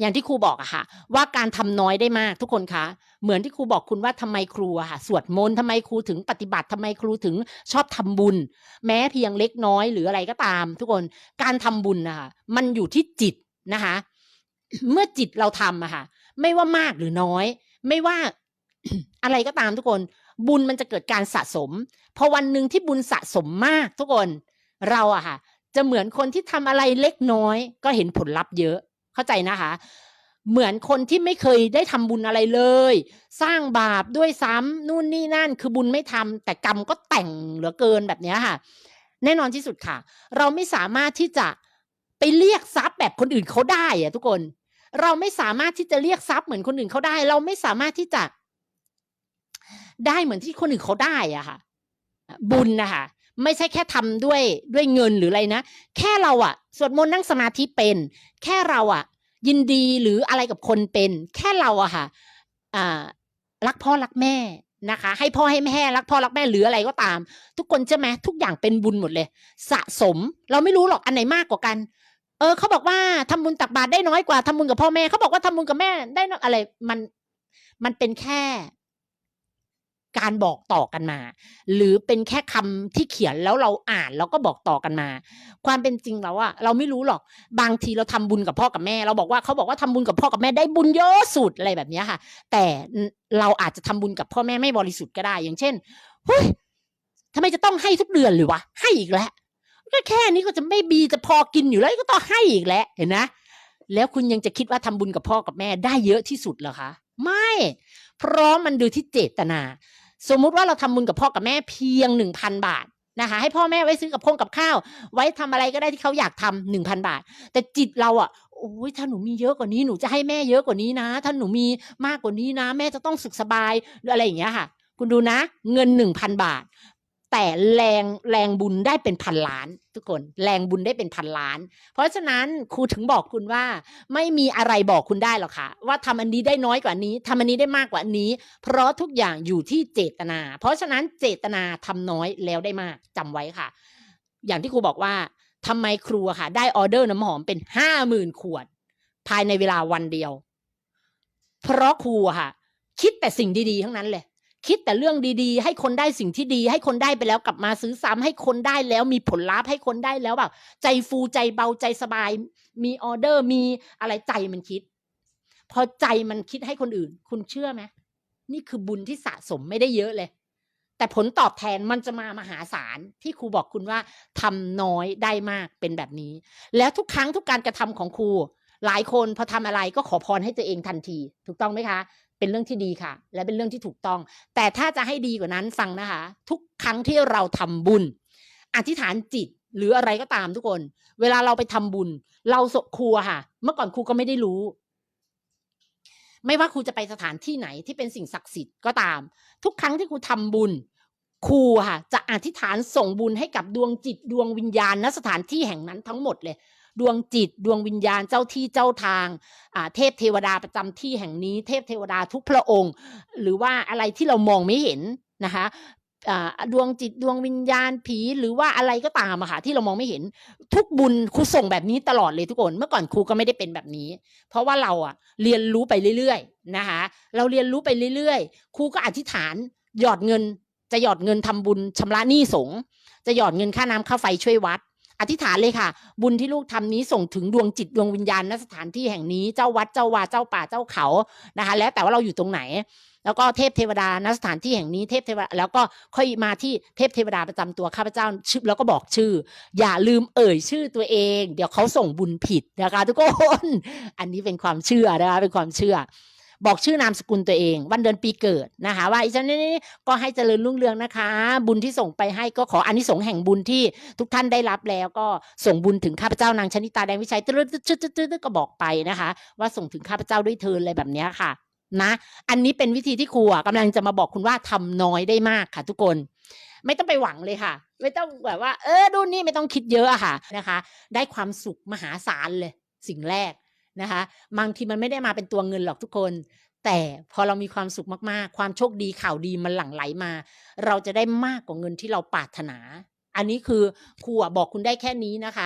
อย่างที่ครูบอกอะค่ะ ว่าการทำน้อยได้มากทุกคนคะเหมือนที่ครูบอกคุณว่าทำไมครูอะค่ะสวดมนต์ทำไมครูถึงปฏิบัติทำไมครูถึงชอบทำบุญ แม้เพียงเล็กน้อยหรืออะไรก็ตาม ทุกคนการทำบุญนะคะมันอยู่ที่จิตนะคะ เมื่อจิตเราทำอะค่ะ ไม่ว่ามากหรือน้อย ไม่ว่าอะไรก็ตามทุกคน บุญมันจะเกิดการสะสมพอวันหนึ่งที่บุญสะสมมากทุกคนเราอะค่ะ จะเหมือนคนที่ทำอะไรเล็กน้อย ก็เห็นผลลัพธ์เยอะ เข้าใจนะคะ เหมือนคนที่ไม่เคยได้ทำบุญอะไรเลย สร้างบาปด้วยซ้ำนู่นนี่นั่น คือบุญไม่ทำแต่กรรมก็แต่งเหลือเกินแบบนี้ค่ะ แน่นอนที่สุดค่ะ เราไม่สามารถที่จะไปเรียกทรัพย์แบบคนอื่นเขาได้อะทุกคน เราไม่สามารถที่จะเรียกทรัพย์เหมือนคนอื่นเขาได้ เราไม่สามารถที่จะได้เหมือนที่คนอื่นเขาได้อะค่ะ บุญนะคะ ไม่ใช่แค่ทำด้วยด้วยเงินหรืออะไรนะ แค่เราอะสวดมนต์นั่งสมาธิเป็น แค่เราอะยินดีหรืออะไรกับคนเป็น แค่เราอะค่ะอ่ารักพ่อรักแม่นะคะ ให้พ่อให้แม่รักพ่อรักแม่หรืออะไรก็ตาม ทุกคนใช่ไหมทุกอย่างเป็นบุญหมดเลย สะสมเราไม่รู้หรอกอันไหนมากกว่ากัน เออเขาบอกว่าทำบุญตักบาตรได้น้อยกว่าทำบุญกับพ่อแม่เขาบอกว่าทำบุญกับแม่ได้น้อยอะไรมันมันเป็นแค่ การบอกต่อกันมา หรือเป็นแค่คำที่เขียนแล้วเราอ่านแล้วก็บอกต่อกันมา ความเป็นจริงแล้วอะเราไม่รู้หรอกบางทีเราทำบุญกับพ่อกับแม่ เราบอกว่าเขาบอกว่าทำบุญกับพ่อกับแม่ได้บุญเยอะสุดอะไรแบบนี้ค่ะ แต่เราอาจจะทำบุญกับพ่อแม่ไม่บริสุทธิ์ก็ได้ อย่างเช่นเฮ้ยทำไมจะต้องให้ทุกเดือนหรือวะให้อีกแล้วก็แค่นี้ก็จะไม่บีจะพอกินอยู่แล้วก็ต้องให้อีกแล้วเห็นนะแล้วคุณยังจะคิดว่าทำบุญกับพ่อกับแม่ได้เยอะที่สุดเหรอคะ ไม่ เพราะมันดูที่เจตนา สมมุติว่าเราทำบุญกับพ่อกับแม่เพียงหนึ่งพันบาทนะคะ ให้พ่อแม่ไว้ซื้อกับพงกับข้าว ไว้ทำอะไรก็ได้ที่เขาอยากทำหนึ่งพันบาท แต่จิตเราอะโอ้ยถ้าหนูมีเยอะกว่านี้หนูจะให้แม่เยอะกว่านี้นะ ถ้าหนูมีมากกว่านี้นะ แม่จะต้องสุขสบายหรืออะไรอย่างเงี้ยค่ะ คุณดูนะ เงินหนึ่งพันบาท แต่แรงแรงบุญได้เป็นพันล้าน ทุกคนแรงบุญได้เป็นพันล้าน เพราะฉะนั้นครูถึงบอกคุณว่า ไม่มีอะไรบอกคุณได้หรอกค่ะ ว่าทำอันนี้ได้น้อยกว่านี้ทำอันนี้ได้มากกว่านี้ เพราะทุกอย่างอยู่ที่เจตนา เพราะฉะนั้นเจตนาทำน้อยแล้วได้มากจำไว้ค่ะ อย่างที่ครูบอกว่าทำไมครูอะค่ะ ได้ออเดอร์น้ำหอมเป็นห้าหมื่นขวด ภายในเวลาวันเดียว เพราะครูอะค่ะ คิดแต่สิ่งดีๆทั้งนั้นเลย คิดแต่เรื่องดีๆ ให้คนได้สิ่งที่ดี ให้คนได้ไปแล้วกลับมาซื้อซ้ำให้คนได้แล้วมีผลลัพธ์ให้คนได้แล้วแบบใจฟูใจเบาใจสบาย มีออเดอร์มีอะไรใจมันคิด พอใจมันคิดให้คนอื่น คุณเชื่อไหมนี่คือบุญที่สะสมไม่ได้เยอะเลย แต่ผลตอบแทนมันจะมามหาศาลที่ครูบอกคุณว่าทำน้อยได้มากเป็นแบบนี้ แล้วทุกครั้งทุกการกระทำของครูหลายคนพอทำอะไรก็ขอพรให้ตัวเองทันที ถูกต้องไหมคะ เป็นเรื่องที่ดีค่ะ และเป็นเรื่องที่ถูกต้อง แต่ถ้าจะให้ดีกว่านั้นฟังนะคะ ทุกครั้งที่เราทำบุญ อธิษฐานจิตหรืออะไรก็ตามทุกคน เวลาเราไปทำบุญ เราสครูค่ะ เมื่อก่อนครูก็ไม่ได้รู้ ไม่ว่าครูจะไปสถานที่ไหนที่เป็นสิ่งศักดิ์สิทธิ์ก็ตาม ทุกครั้งที่ครูทำบุญครูค่ะ จะอธิษฐานส่งบุญให้กับดวงจิตดวงวิญญาณณสถานที่แห่งนั้นทั้งหมดเลย ดวงจิต ดวงวิญญาณเจ้าที่เจ้าทางเทพเทวดาประจำที่แห่งนี้ เทพเทวดาทุกพระองค์ หรือว่าอะไรที่เรามองไม่เห็นนะคะดวงจิตดวงวิญญาณผีหรือว่าอะไรก็ตามอะค่ะที่เรามองไม่เห็น ทุกบุญครูส่งแบบนี้ตลอดเลยทุกคนเมื่อก่อนครูก็ไม่ได้เป็นแบบนี้ เพราะว่าเราอะเรียนรู้ไปเรื่อยๆนะคะเราเรียนรู้ไปเรื่อยๆครูก็อธิษฐานหยอดเงิน จะหยอดเงินทำบุญชำระหนี้สงฆ์จะหยอดเงินค่าน้ำค่าไฟช่วยวัด อธิษฐานเลยค่ะ บุญที่ลูกทำนี้ส่งถึงดวงจิตดวงวิญญาณณสถานที่แห่งนี้เจ้าวัดเจ้าวาเจ้าป่าเจ้าเขานะคะ แล้วแต่ว่าเราอยู่ตรงไหน แล้วก็เทพเทวดาณสถานที่แห่งนี้เทพเทวดาแล้วก็ค่อยมาที่เทพเทวดาประจำตัวข้าพเจ้าชื่อแล้วก็บอกชื่อ อย่าลืมเอ่ยชื่อตัวเอง เดี๋ยวเขาส่งบุญผิดนะคะทุกคนอันนี้เป็นความเชื่อนะคะเป็นความเชื่อ บอกชื่อนามสกุลตัวเอง วันเดือนปีเกิดนะคะ ว่าอีฉันนี่ก็ให้เจริญรุ่งเรืองนะคะ บุญที่ส่งไปให้ก็ขออานิสงส์แห่งบุญที่ทุกท่านได้รับแล้วก็ส่งบุญถึงข้าพเจ้านางชนิตาแดงวิชัยตึ๊ดตึ๊ดตึ๊ดตึ๊ดก็บอกไปนะคะ ว่าส่งถึงข้าพเจ้าด้วยเทินอะไรแบบนี้ค่ะนะ อันนี้เป็นวิธีที่ครูอะกำลังจะมาบอกคุณว่าทำน้อยได้มากค่ะ ทุกคน ไม่ต้องไปหวังเลยค่ะ ไม่ต้องแบบว่า เออดูนี่ไม่ต้องคิดเยอะค่ะนะคะ ได้ความสุขมหาศาลเลย สิ่งแรก นะคะบางทีมันไม่ได้มาเป็นตัวเงินหรอกทุกคน แต่พอเรามีความสุขมากๆ ความโชคดีข่าวดีมันหลั่งไหลมา เราจะได้มากกว่าเงินที่เราปรารถนา อันนี้คือครูอะบอกคุณได้แค่นี้นะคะ